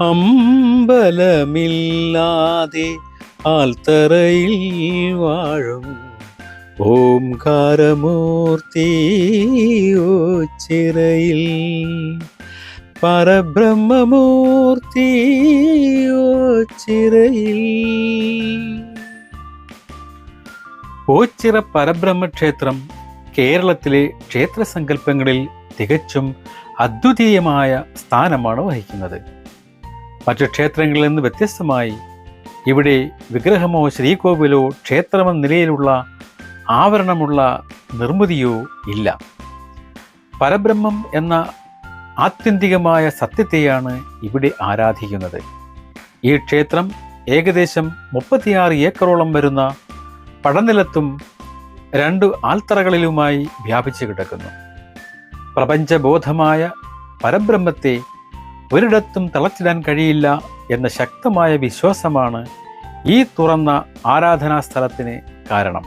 അമ്പലമില്ലാതെ ആൽത്തറയിൽ വാഴും ഓംകാരമൂർത്തി ഓ ചിറയിൽ. പരബ്രഹ്മമൂർത്തി ഓ ചിറയിൽ. ഓച്ചിറ കേരളത്തിലെ ക്ഷേത്ര ക്ഷേത്രസങ്കല്പങ്ങളിൽ തികച്ചും അദ്വിതീയമായ സ്ഥാനമാണ് വഹിക്കുന്നത്. മറ്റു ക്ഷേത്രങ്ങളിൽ നിന്ന് വ്യത്യസ്തമായി ഇവിടെ വിഗ്രഹമോ ശ്രീകോവിലോ ക്ഷേത്രമെന്ന നിലയിലുള്ള ആവരണമുള്ള നിർമ്മിതിയോ ഇല്ല. പരബ്രഹ്മം എന്ന ആത്യന്തികമായ സത്യത്തെയാണ് ഇവിടെ ആരാധിക്കുന്നത്. ഈ ക്ഷേത്രം ഏകദേശം മുപ്പത്തിയാറ് ഏക്കറോളം വരുന്ന പടനിലത്തും രണ്ട് ആൽത്തറകളിലുമായി വ്യാപിച്ചു കിടക്കുന്നു. പ്രപഞ്ചബോധമായ പരബ്രഹ്മത്തെ ഒരിടത്തും തളച്ചിടാൻ കഴിയില്ല എന്ന ശക്തമായ വിശ്വാസമാണ് ഈ തുറന്ന ആരാധനാ സ്ഥലത്തിന് കാരണം.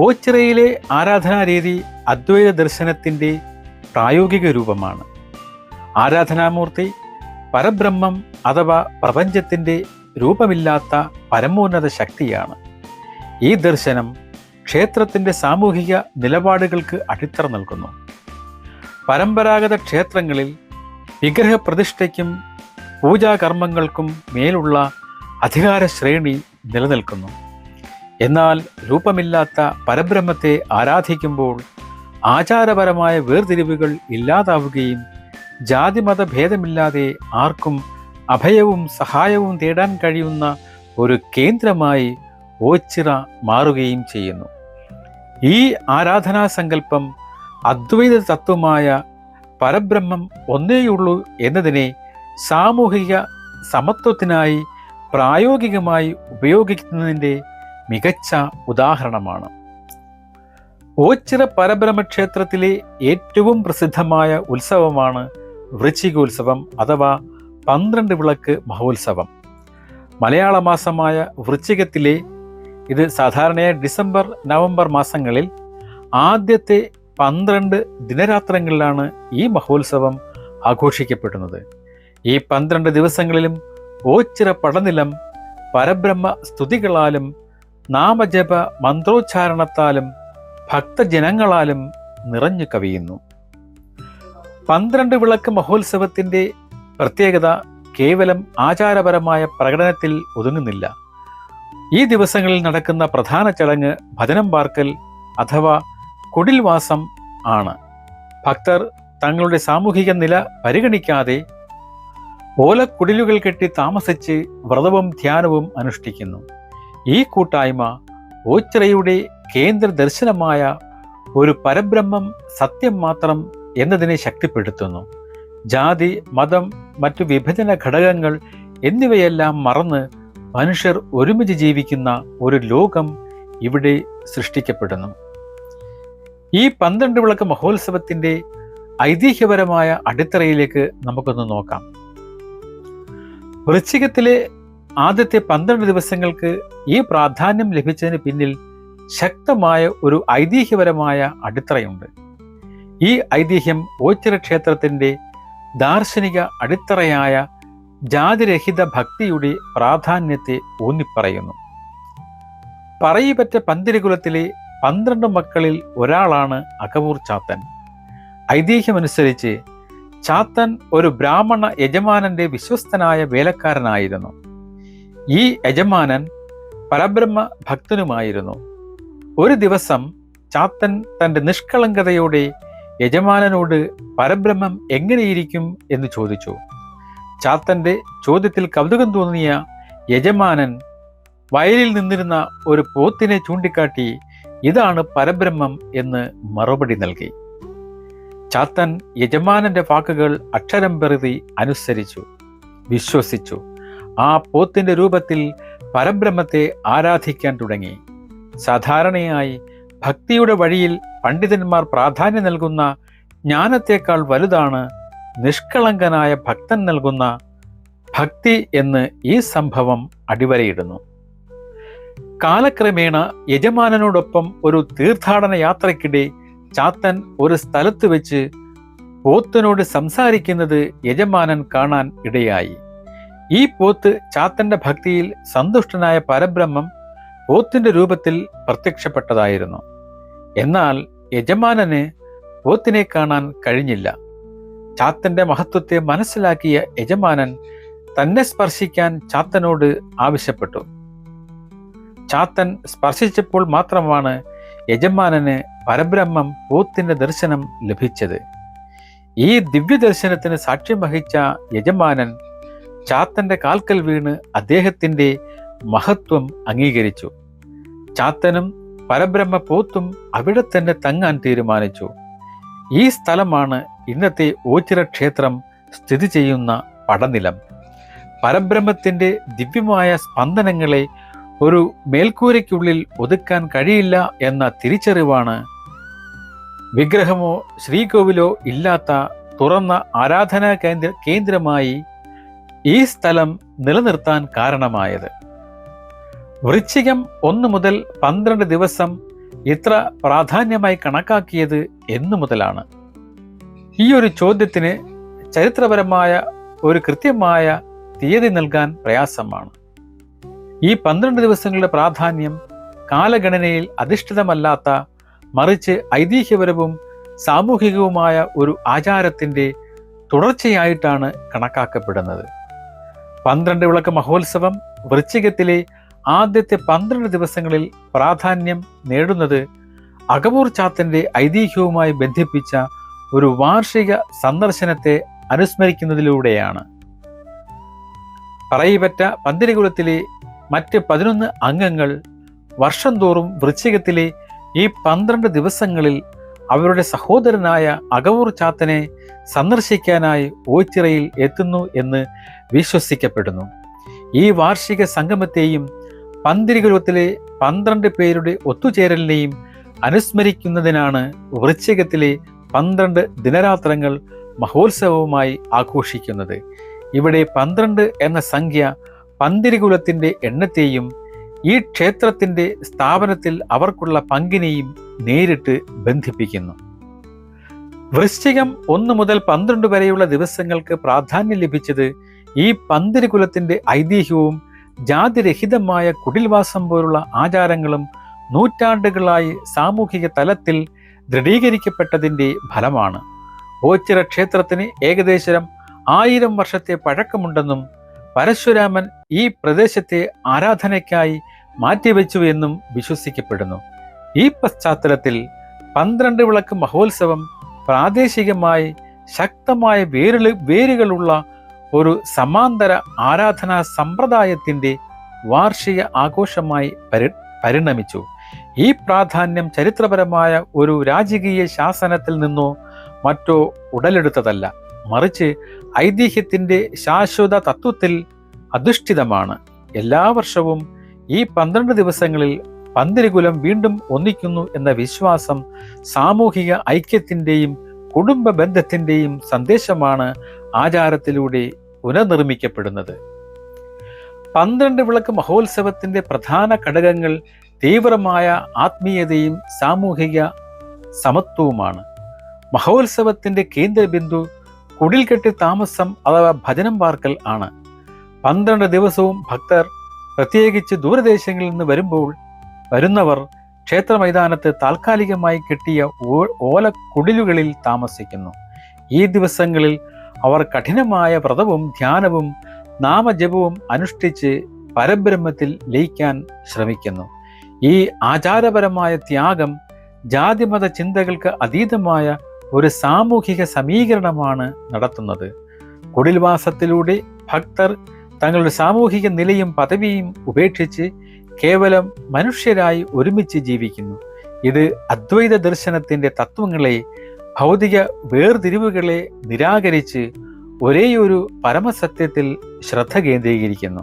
ഓച്ചിറയിലെ ആരാധനാ രീതി അദ്വൈത ദർശനത്തിന്റെ പ്രായോഗിക രൂപമാണ്. ആരാധനാമൂർത്തി പരബ്രഹ്മം അഥവാ പ്രപഞ്ചത്തിന്റെ രൂപമില്ലാത്ത പരമോന്നത ശക്തിയാണ്. ഈ ദർശനം ക്ഷേത്രത്തിന്റെ സാമൂഹിക നിലപാടുകൾക്ക് അടിത്തറ നൽകുന്നു. പരമ്പരാഗത ക്ഷേത്രങ്ങളിൽ വിഗ്രഹപ്രതിഷ്ഠയ്ക്കും പൂജാകർമ്മങ്ങൾക്കും മേലുള്ള അധികാര ശ്രേണി നിലനിൽക്കുന്നു. എന്നാൽ രൂപമില്ലാത്ത പരബ്രഹ്മത്തെ ആരാധിക്കുമ്പോൾ ആചാരപരമായ വേർതിരിവുകൾ ഇല്ലാതാവുകയും ജാതിമത ഭേദമില്ലാതെ ആർക്കും അഭയവും സഹായവും തേടാൻ കഴിയുന്ന ഒരു കേന്ദ്രമായി ഓച്ചിറ മാറുകയും ചെയ്യുന്നു. ഈ ആരാധനാ സങ്കല്പം അദ്വൈത തത്വമായ പരബ്രഹ്മം ഒന്നേയുള്ളൂ എന്നതിനെ സാമൂഹിക സമത്വത്തിനായി പ്രായോഗികമായി ഉപയോഗിക്കുന്നതിന്റെ മികച്ച ഉദാഹരണമാണ്. ഓച്ചിറ പരബ്രഹ്മക്ഷേത്രത്തിലെ ഏറ്റവും പ്രസിദ്ധമായ ഉത്സവമാണ് വൃശ്ചികോത്സവം അഥവാ പന്ത്രണ്ട് വിളക്ക് മഹോത്സവം. മലയാള മാസമായ വൃശ്ചികത്തിലെ ഇത് സാധാരണയായി ഡിസംബർ നവംബർ മാസങ്ങളിൽ ആദ്യത്തെ പന്ത്രണ്ട് ദിനരാത്രങ്ങളിലാണ് ഈ മഹോത്സവം ആഘോഷിക്കപ്പെടുന്നത്. ഈ പന്ത്രണ്ട് ദിവസങ്ങളിലും ഓച്ചിറ പടനിലം പരബ്രഹ്മ സ്തുതികളാലും നാമജപ മന്ത്രോച്ചാരണത്താലും ഭക്തജനങ്ങളാലും നിറഞ്ഞു കവിയുന്നു. പന്ത്രണ്ട് വിളക്ക് മഹോത്സവത്തിന്റെ പ്രത്യേകത കേവലം ആചാരപരമായ പ്രകടനത്തിൽ ഒതുങ്ങുന്നില്ല. ഈ ദിവസങ്ങളിൽ നടക്കുന്ന പ്രധാന ചടങ്ങ് ഭജനം പാർക്കൽ അഥവാ കുടിൽവാസം ആണ്. ഭക്തർ തങ്ങളുടെ സാമൂഹിക നില പരിഗണിക്കാതെ ഓലക്കുടിലുകൾ കെട്ടി താമസിച്ച് വ്രതവും ധ്യാനവും അനുഷ്ഠിക്കുന്നു. ഈ കൂട്ടായ്മ ഓച്ചിറയുടെ കേന്ദ്ര ദർശനമായ ഒരു പരബ്രഹ്മം സത്യം മാത്രം എന്നതിനെ ശക്തിപ്പെടുത്തുന്നു. ജാതി മതം മറ്റു വിഭജന ഘടകങ്ങൾ എന്നിവയെല്ലാം മറന്ന് മനുഷ്യർ ഒരുമിച്ച് ജീവിക്കുന്ന ഒരു ലോകം ഇവിടെ സൃഷ്ടിക്കപ്പെടുന്നു. ഈ പന്ത്രണ്ട് വിളക്ക് മഹോത്സവത്തിന്റെ ഐതിഹ്യപരമായ അടിത്തറയിലേക്ക് നമുക്കൊന്ന് നോക്കാം. വൃശ്ചികത്തിലെ ആദ്യത്തെ പന്ത്രണ്ട് ദിവസങ്ങൾക്ക് ഈ പ്രാധാന്യം ലഭിച്ചതിന് പിന്നിൽ ശക്തമായ ഒരു ഐതിഹ്യപരമായ അടിത്തറയുണ്ട്. ഈ ഐതിഹ്യം ഓച്ചിറ ക്ഷേത്രത്തിന്റെ ദാർശനിക അടിത്തറയായ ജാതിരഹിത ഭക്തിയുടെ പ്രാധാന്യത്തെ ഊന്നിപ്പറയുന്നു. പറയിപ്പറ്റ പന്തിരികുലത്തിലെ പന്ത്രണ്ട് മക്കളിൽ ഒരാളാണ് അകവൂർ ചാത്തൻ. ഐതിഹ്യമനുസരിച്ച് ചാത്തൻ ഒരു ബ്രാഹ്മണ യജമാനന്റെ വിശ്വസ്തനായ വേലക്കാരനായിരുന്നു. ഈ യജമാനൻ പരബ്രഹ്മ ഭക്തനുമായിരുന്നു. ഒരു ദിവസം ചാത്തൻ തന്റെ നിഷ്കളങ്കതയോടെ യജമാനനോട് പരബ്രഹ്മം എങ്ങനെയിരിക്കും എന്ന് ചോദിച്ചു. ചാത്തന്റെ ചോദ്യത്തിൽ കൗതുകം തോന്നിയ യജമാനൻ വയലിൽ നിന്നിരുന്ന ഒരു പോത്തിനെ ചൂണ്ടിക്കാട്ടി ഇതാണ് പരബ്രഹ്മം എന്ന് മറുപടി നൽകി. ചാത്തൻ യജമാനന്റെ വാക്കുകൾ അക്ഷരം പെറുതി അനുസരിച്ചു വിശ്വസിച്ചു. ആ പോത്തിന്റെ രൂപത്തിൽ പരബ്രഹ്മത്തെ ആരാധിക്കാൻ തുടങ്ങി. സാധാരണയായി ഭക്തിയുടെ വഴിയിൽ പണ്ഡിതന്മാർ പ്രാധാന്യം നൽകുന്ന ജ്ഞാനത്തേക്കാൾ വലുതാണ് നിഷ്കളങ്കനായ ഭക്തൻ നൽകുന്ന ഭക്തി എന്ന് ഈ സംഭവം അടിവരയിടുന്നു. കാലക്രമേണ യജമാനനോടൊപ്പം ഒരു തീർത്ഥാടന യാത്രയ്ക്കിടെ ചാത്തൻ ഒരു സ്ഥലത്ത് വെച്ച് പോത്തിനോട് സംസാരിക്കുന്നത് യജമാനൻ കാണാൻ ഇടയായി. ഈ പോത്ത് ചാത്തന്റെ ഭക്തിയിൽ സന്തുഷ്ടനായ പരബ്രഹ്മം പോത്തിന്റെ രൂപത്തിൽ പ്രത്യക്ഷപ്പെട്ടതായിരുന്നു. എന്നാൽ യജമാനന് പോത്തിനെ കാണാൻ കഴിഞ്ഞില്ല. ചാത്തന്റെ മഹത്വത്തെ മനസ്സിലാക്കിയ യജമാനൻ തന്നെ സ്പർശിക്കാൻ ചാത്തനോട് ആവശ്യപ്പെട്ടു. ചാത്തൻ സ്പർശിച്ചപ്പോൾ മാത്രമാണ് യജമാനന് പരബ്രഹ്മം പൂത്തിന്റെ ദർശനം ലഭിച്ചത്. ഈ ദിവ്യ ദർശനത്തിന് സാക്ഷ്യം വഹിച്ച യജമാനൻ ചാത്തന്റെ കാൽക്കൽ വീണ് അദ്ദേഹത്തിന്റെ മഹത്വം അംഗീകരിച്ചു. ചാത്തനും പരബ്രഹ്മ പോത്തും അവിടെ തന്നെ തങ്ങാൻ തീരുമാനിച്ചു. ഈ സ്ഥലമാണ് ഇന്നത്തെ ഓച്ചിറ ക്ഷേത്രം സ്ഥിതി ചെയ്യുന്ന പടനിലം. പരബ്രഹ്മത്തിന്റെ ദിവ്യമായ സ്പന്ദനങ്ങളെ ഒരു മേൽക്കൂരയ്ക്കുള്ളിൽ ഒതുക്കാൻ കഴിയില്ല എന്ന തിരിച്ചറിവാണ് വിഗ്രഹമോ ശ്രീകോവിലോ ഇല്ലാത്ത തുറന്ന ആരാധനാ കേന്ദ്ര കേന്ദ്രമായി ഈ സ്ഥലം നിലനിർത്താൻ കാരണമായത്. വൃശ്ചികം ഒന്ന് മുതൽ പന്ത്രണ്ട് ദിവസം ഇത്ര പ്രാധാന്യമായി കണക്കാക്കിയത് എന്നു മുതലാണ്. ഈ ഒരു ചോദ്യത്തിന് ചരിത്രപരമായ ഒരു കൃത്യമായ തീയതി നൽകാൻ പ്രയാസമാണ്. ഈ പന്ത്രണ്ട് ദിവസങ്ങളുടെ പ്രാധാന്യം കാലഗണനയിൽ അധിഷ്ഠിതമല്ലാത്ത മറിച്ച് ഐതിഹ്യപരവും സാമൂഹികവുമായ ഒരു ആചാരത്തിന്റെ തുടർച്ചയായിട്ടാണ് കണക്കാക്കപ്പെടുന്നത്. പന്ത്രണ്ട് വിളക്ക് മഹോത്സവം വൃശ്ചികത്തിലെ ആദ്യത്തെ പന്ത്രണ്ട് ദിവസങ്ങളിൽ പ്രാധാന്യം നേടുന്നത് അകവൂർ ചാത്തന്റെ ഐതിഹ്യവുമായി ബന്ധിപ്പിച്ച ഒരു വാർഷിക സന്ദർശനത്തെ അനുസ്മരിക്കുന്നതിലൂടെയാണ്. പറയിപ്പറ്റ പന്തിരികുലത്തിലെ മറ്റ് പതിനൊന്ന് അംഗങ്ങൾ വർഷം തോറും വൃശ്ചികത്തിലെ ഈ പന്ത്രണ്ട് ദിവസങ്ങളിൽ അവരുടെ സഹോദരനായ അകവൂർ ചാത്തനെ സന്ദർശിക്കാനായി ഓച്ചിറയിൽ എത്തുന്നു എന്ന് വിശ്വസിക്കപ്പെടുന്നു. ഈ വാർഷിക സംഗമത്തെയും പന്തിരികുലത്തിലെ പന്ത്രണ്ട് പേരുടെ ഒത്തുചേരലിനെയും അനുസ്മരിക്കുന്നതിനാണ് വൃശ്ചികത്തിലെ പന്ത്രണ്ട് ദിനരാത്രങ്ങൾ മഹോത്സവവുമായി ആഘോഷിക്കുന്നത്. ഇവിടെ പന്ത്രണ്ട് എന്ന സംഖ്യ പന്തിരികുലത്തിന്റെ എണ്ണത്തെയും ഈ ക്ഷേത്രത്തിന്റെ സ്ഥാപനത്തിൽ അവർക്കുള്ള പങ്കിനെയും നേരിട്ട് ബന്ധിപ്പിക്കുന്നു. വൃശ്ചികം ഒന്ന് മുതൽ പന്ത്രണ്ട് വരെയുള്ള ദിവസങ്ങൾക്ക് പ്രാധാന്യം ലഭിച്ചത് ഈ പന്തിരികുലത്തിന്റെ ഐതിഹ്യവും ജാതിരഹിതമായ കുടിൽവാസം പോലുള്ള ആചാരങ്ങളും നൂറ്റാണ്ടുകളായി സാമൂഹിക തലത്തിൽ ദൃഢീകരിക്കപ്പെട്ടതിന്റെ ഫലമാണ്. ഓച്ചിറ ക്ഷേത്രത്തിന് ഏകദേശം ആയിരം വർഷത്തെ പഴക്കമുണ്ടെന്നും പരശുരാമൻ ഈ പ്രദേശത്തെ ആരാധനയ്ക്കായി മാറ്റിവെച്ചു എന്നും വിശ്വസിക്കപ്പെടുന്നു. ഈ പശ്ചാത്തലത്തിൽ പന്ത്രണ്ട് വിളക്ക് മഹോത്സവം പ്രാദേശികമായി ശക്തമായ വേരുകൾ വേരുകളുള്ള ഒരു സമാന്തര ആരാധനാ സമ്പ്രദായത്തിന്റെ വാർഷിക ആഘോഷമായി പരി പരിണമിച്ചു. ഈ പ്രാധാന്യം ചരിത്രപരമായ ഒരു രാജകീയ ശാസനത്തിൽ നിന്നോ മറ്റോ ഉടലെടുത്തതല്ല. മറിച്ച് ഐതിഹ്യത്തിന്റെ ശാശ്വത തത്വത്തിൽ അധിഷ്ഠിതമാണ്. എല്ലാ വർഷവും ഈ പന്ത്രണ്ട് ദിവസങ്ങളിൽ പന്തിരികുലം വീണ്ടും ഒന്നിക്കുന്നു എന്ന വിശ്വാസം സാമൂഹിക ഐക്യത്തിന്റെയും കുടുംബ ബന്ധത്തിന്റെയും സന്ദേശമാണ് ആചാരത്തിലൂടെ പുനർനിർമ്മിക്കപ്പെടുന്നത്. പന്ത്രണ്ട് വിളക്ക് മഹോത്സവത്തിന്റെ പ്രധാന ഘടകങ്ങൾ തീവ്രമായ ആത്മീയതയും സാമൂഹിക സമത്വവുമാണ്. മഹോത്സവത്തിന്റെ കേന്ദ്രബിന്ദു കുടിൽകെട്ടി താമസം അഥവാ ഭജനം പാർക്കൽ ആണ്. പന്ത്രണ്ട് ദിവസവും ഭക്തർ പ്രത്യേകിച്ച് ദൂരദേശങ്ങളിൽ നിന്ന് വരുമ്പോൾ വരുന്നവർ ക്ഷേത്ര മൈതാനത്ത് താൽക്കാലികമായി കിട്ടിയ ഓല കുടിലുകളിൽ താമസിക്കുന്നു. ഈ ദിവസങ്ങളിൽ അവർ കഠിനമായ വ്രതവും ധ്യാനവും നാമജപവും അനുഷ്ഠിച്ച് പരബ്രഹ്മത്തിൽ ലയിക്കാൻ ശ്രമിക്കുന്നു. ഈ ആചാരപരമായ ത്യാഗം ജാതിമത ചിന്തകൾക്ക് അതീതമായ ഒരു സാമൂഹിക സമീകരണമാണ് നടത്തുന്നത്. കുടിൽവാസത്തിലൂടെ ഭക്തർ തങ്ങളുടെ സാമൂഹിക നിലയും പദവിയും ഉപേക്ഷിച്ച് കേവലം മനുഷ്യരായി ഒരുമിച്ച് ജീവിക്കുന്നു. ഇത് അദ്വൈത ദർശനത്തിന്റെ തത്വങ്ങളെ ഭൗതിക വേർതിരിവുകളെ നിരാകരിച്ച് ഒരേയൊരു പരമസത്യത്തിൽ ശ്രദ്ധ കേന്ദ്രീകരിക്കുന്നു.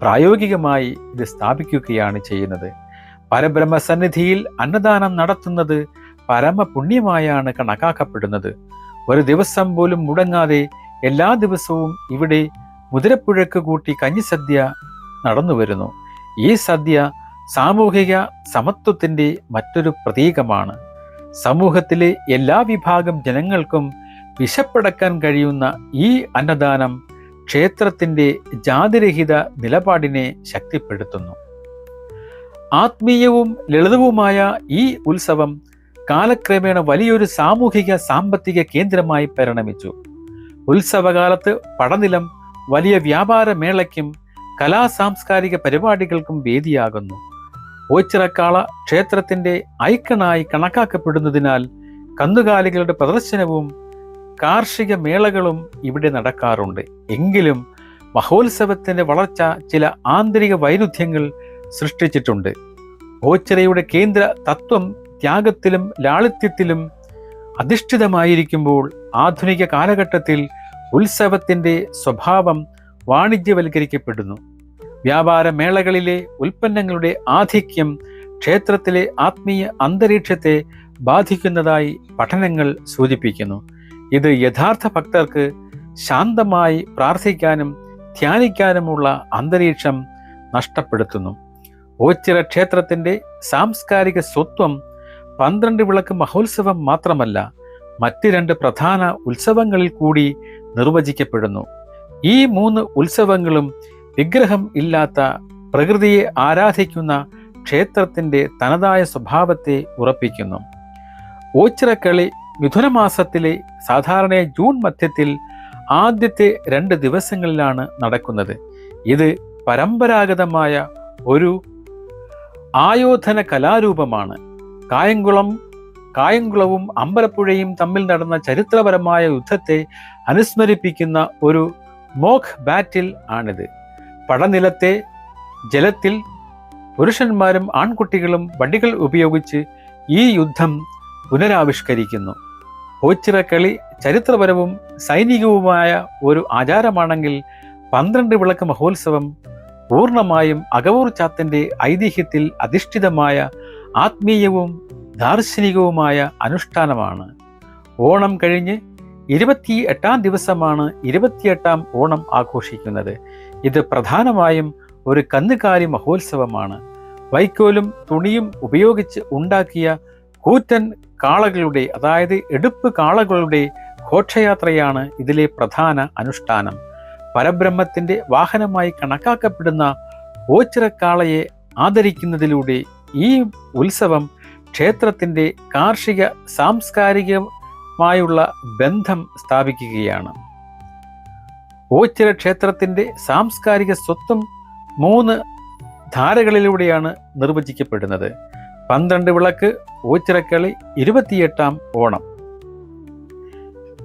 പ്രായോഗികമായി ഇത് സ്ഥാപിക്കുകയാണ് ചെയ്യുന്നത്. പരബ്രഹ്മസന്നിധിയിൽ അന്നദാനം നടത്തുന്നത് പരമപുണ്യമായാണ് കണക്കാക്കപ്പെടുന്നത്. ഒരു ദിവസം പോലും മുടങ്ങാതെ എല്ലാ ദിവസവും ഇവിടെ മുതിരപ്പുഴക്ക് കൂട്ടി കഞ്ഞിസദ്യ നടന്നു വരുന്നു. ഈ സദ്യ സാമൂഹിക സമത്വത്തിന്റെ മറ്റൊരു പ്രതീകമാണ്. സമൂഹത്തിലെ എല്ലാ വിഭാഗം ജനങ്ങൾക്കും വിശപ്പടക്കാൻ കഴിയുന്ന ഈ അന്നദാനം ക്ഷേത്രത്തിന്റെ ജാതിരഹിത നിലപാടിനെ ശക്തിപ്പെടുത്തുന്നു. ആത്മീയവും ലളിതവുമായ ഈ ഉത്സവം കാലക്രമേണ വലിയൊരു സാമൂഹിക സാമ്പത്തിക കേന്ദ്രമായി പരിണമിച്ചു. ഉത്സവകാലത്ത് പടനിലം വലിയ വ്യാപാര മേളയ്ക്കും കലാ സാംസ്കാരിക പരിപാടികൾക്കും വേദിയാകുന്നു. ഓച്ചിറക്കാള ക്ഷേത്രത്തിന്റെ ഐക്കണായി കണക്കാക്കപ്പെടുന്നതിനാൽ കന്നുകാലികളുടെ പ്രദർശനവും കാർഷിക മേളകളും ഇവിടെ നടക്കാറുണ്ട്. എങ്കിലും മഹോത്സവത്തിന്റെ വളർച്ച ചില ആന്തരിക വൈരുദ്ധ്യങ്ങൾ സൃഷ്ടിച്ചിട്ടുണ്ട്. ഓച്ചിറയുടെ കേന്ദ്ര തത്വം ത്യാഗത്തിലും ലാളിത്യത്തിലും അധിഷ്ഠിതമായിരിക്കുമ്പോൾ ആധുനിക കാലഘട്ടത്തിൽ ഉത്സവത്തിന്റെ സ്വഭാവം വാണിജ്യവൽക്കരിക്കപ്പെടുന്നു. വ്യാപാര മേളകളിലെ ഉൽപ്പന്നങ്ങളുടെ ആധിക്യം ക്ഷേത്രത്തിലെ ആത്മീയ അന്തരീക്ഷത്തെ ബാധിക്കുന്നതായി പഠനങ്ങൾ സൂചിപ്പിക്കുന്നു. ഇത് യഥാർത്ഥ ഭക്തർക്ക് ശാന്തമായി പ്രാർത്ഥിക്കാനും ധ്യാനിക്കാനുമുള്ള അന്തരീക്ഷം നഷ്ടപ്പെടുത്തുന്നു. ഓച്ചിറ ക്ഷേത്രത്തിന്റെ സാംസ്കാരിക സ്വത്വം പന്ത്രണ്ട് വിളക്ക് മഹോത്സവം മാത്രമല്ല മറ്റ് രണ്ട് പ്രധാന ഉത്സവങ്ങളിൽ കൂടി നിർവചിക്കപ്പെടുന്നു. ഈ മൂന്ന് ഉത്സവങ്ങളും വിഗ്രഹം ഇല്ലാത്ത പ്രകൃതിയെ ആരാധിക്കുന്ന ക്ഷേത്രത്തിന്റെ തനതായ സ്വഭാവത്തെ ഉറപ്പിക്കുന്നു. ഓച്ചിറക്കളി മിഥുനമാസത്തിലെ സാധാരണ ജൂൺ മധ്യത്തിൽ ആദ്യത്തെ രണ്ട് ദിവസങ്ങളിലാണ് നടക്കുന്നത്. ഇത് പരമ്പരാഗതമായ ഒരു ആയോധന കലാരൂപമാണ്. കായംകുളം കായംകുളവും അമ്പലപ്പുഴയും തമ്മിൽ നടന്ന ചരിത്രപരമായ യുദ്ധത്തെ അനുസ്മരിപ്പിക്കുന്ന ഒരു മോഖ് ബാറ്റിൽ ആണിത്. പടനിലത്തെ ജലത്തിൽ പുരുഷന്മാരും ആൺകുട്ടികളും വടികൾ ഉപയോഗിച്ച് ഈ യുദ്ധം പുനരാവിഷ്കരിക്കുന്നു. ഓച്ചിറക്കളി ചരിത്രപരവും സൈനികവുമായ ഒരു ആചാരമാണെങ്കിൽ പന്ത്രണ്ട് വിളക്ക് മഹോത്സവം പൂർണമായും അകവൂർ ചാത്തന്റെ ഐതിഹ്യത്തിൽ അധിഷ്ഠിതമായ ആത്മീയവും ദാർശനികവുമായ അനുഷ്ഠാനമാണ്. ഓണം കഴിഞ്ഞ് ഇരുപത്തി എട്ടാം ദിവസമാണ് ഇരുപത്തിയെട്ടാം ഓണം ആഘോഷിക്കുന്നത്. ഇത് പ്രധാനമായും ഒരു കന്നുകാലി മഹോത്സവമാണ്. വൈക്കോലും തുണിയും ഉപയോഗിച്ച് ഉണ്ടാക്കിയ കൂറ്റൻ കാളകളുടെ അതായത് എടുപ്പ് കാളകളുടെ ഘോഷയാത്രയാണ് ഇതിലെ പ്രധാന അനുഷ്ഠാനം. പരബ്രഹ്മത്തിന്റെ വാഹനമായി കണക്കാക്കപ്പെടുന്ന ഓച്ചിറക്കാളയെ ആദരിക്കുന്നതിലൂടെ ഈ ഉത്സവം ക്ഷേത്രത്തിന്റെ കാർഷിക സാംസ്കാരികമായുള്ള ബന്ധം സ്ഥാപിക്കുകയാണ്. ഓച്ചിറ ക്ഷേത്രത്തിന്റെ സാംസ്കാരിക സ്വത്വം മൂന്ന് ധാരകളിലൂടെയാണ് നിർവചിക്കപ്പെടുന്നത്. പന്ത്രണ്ട് വിളക്ക് ഓച്ചിറക്കളി ഇരുപത്തിയെട്ടാം ഓണം.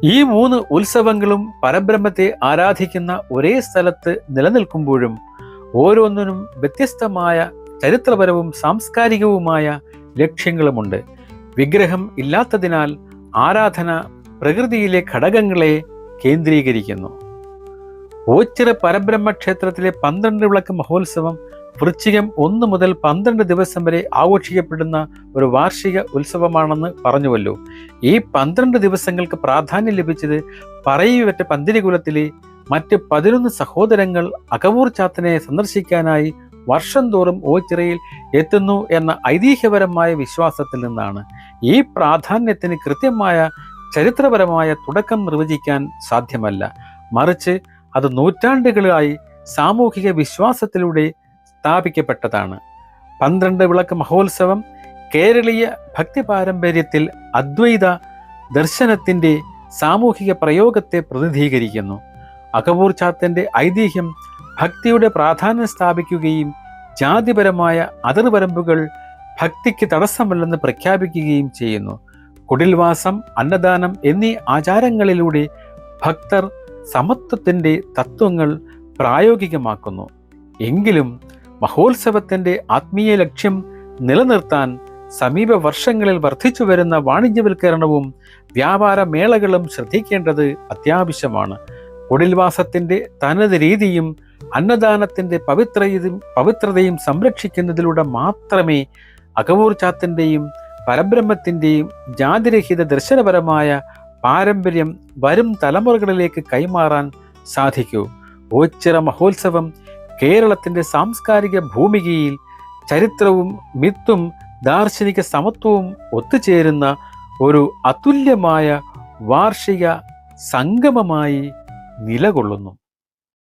ഈ മൂന്ന് ഉത്സവങ്ങളും പരബ്രഹ്മത്തെ ആരാധിക്കുന്ന ഒരേ സ്ഥലത്ത് നിലനിൽക്കുമ്പോഴും ഓരോന്നിനും വ്യത്യസ്തമായ ചരിത്രപരവും സാംസ്കാരികവുമായ ലക്ഷ്യങ്ങളുമുണ്ട്. വിഗ്രഹം ഇല്ലാത്തതിനാൽ ആരാധന പ്രകൃതിയിലെ ഘടകങ്ങളെ കേന്ദ്രീകരിക്കുന്നു. ഓച്ചിറ പരബ്രഹ്മ ക്ഷേത്രത്തിലെ പന്ത്രണ്ട് വിളക്ക് മഹോത്സവം വൃശ്ചികം ഒന്ന് മുതൽ പന്ത്രണ്ട് ദിവസം വരെ ആഘോഷിക്കപ്പെടുന്ന ഒരു വാർഷിക ഉത്സവമാണെന്ന് പറഞ്ഞുവല്ലോ. ഈ പന്ത്രണ്ട് ദിവസങ്ങൾക്ക് പ്രാധാന്യം ലഭിച്ചത് പറയുവറ്റ പന്തിരികുലത്തിലെ മറ്റ് പതിനൊന്ന് സഹോദരങ്ങൾ അകവൂർ ചാത്തനെ സന്ദർശിക്കാനായി വർഷം തോറും ഓച്ചിറയിൽ എത്തുന്നു എന്ന ഐതിഹ്യപരമായ വിശ്വാസത്തിൽ നിന്നാണ് ഈ പ്രാധാന്യത്തിന് കൃത്യമായ ചരിത്രപരമായ തുടക്കം നിർവചിക്കാൻ സാധ്യമല്ല. മറിച്ച് അത് നൂറ്റാണ്ടുകളായി സാമൂഹിക വിശ്വാസത്തിലൂടെ സ്ഥാപിക്കപ്പെട്ടതാണ്. പന്ത്രണ്ട് വിളക്ക് മഹോത്സവം കേരളീയ ഭക്തി പാരമ്പര്യത്തിൽ അദ്വൈത ദർശനത്തിന്റെ സാമൂഹിക പ്രയോഗത്തെ പ്രതിനിധീകരിക്കുന്നു. അകബൂർ ചാത്തന്റെ ഐതിഹ്യം ഭക്തിയുടെ പ്രാധാന്യം സ്ഥാപിക്കുകയും ജാതിപരമായ അതിർവരമ്പുകൾ ഭക്തിക്ക് തടസ്സമല്ലെന്ന് പ്രഖ്യാപിക്കുകയും ചെയ്യുന്നു. കുടിൽവാസം അന്നദാനം എന്നീ ആചാരങ്ങളിലൂടെ ഭക്തർ സമത്വത്തിന്റെ തത്വങ്ങൾ പ്രായോഗികമാക്കുന്നു. എങ്കിലും മഹോത്സവത്തിന്റെ ആത്മീയ ലക്ഷ്യം നിലനിർത്താൻ സമീപ വർഷങ്ങളിൽ വർദ്ധിച്ചു വരുന്ന വാണിജ്യവൽക്കരണവും വ്യാപാര മേളകളും ശ്രദ്ധിക്കേണ്ടത് അത്യാവശ്യമാണ്. കുടിൽവാസത്തിന്റെ തനത് രീതിയും അന്നദാനത്തിന്റെ പവിത്രയും പവിത്രതയും സംരക്ഷിക്കുന്നതിലൂടെ മാത്രമേ അകവൂർ ചാത്തിന്റെയും പരബ്രഹ്മത്തിന്റെയും ജാതിരഹിത ദർശനപരമായ പാരമ്പര്യം വരും തലമുറകളിലേക്ക് കൈമാറാൻ സാധിക്കൂ. ഓച്ചിറ മഹോത്സവം കേരളത്തിന്റെ സാംസ്കാരിക ഭൂമികയിൽ ചരിത്രവും മിത്തും ദാർശനിക സമത്വവും ഒത്തുചേരുന്ന ഒരു അതുല്യമായ വാർഷിക സംഗമമായി നിലകൊള്ളുന്നു.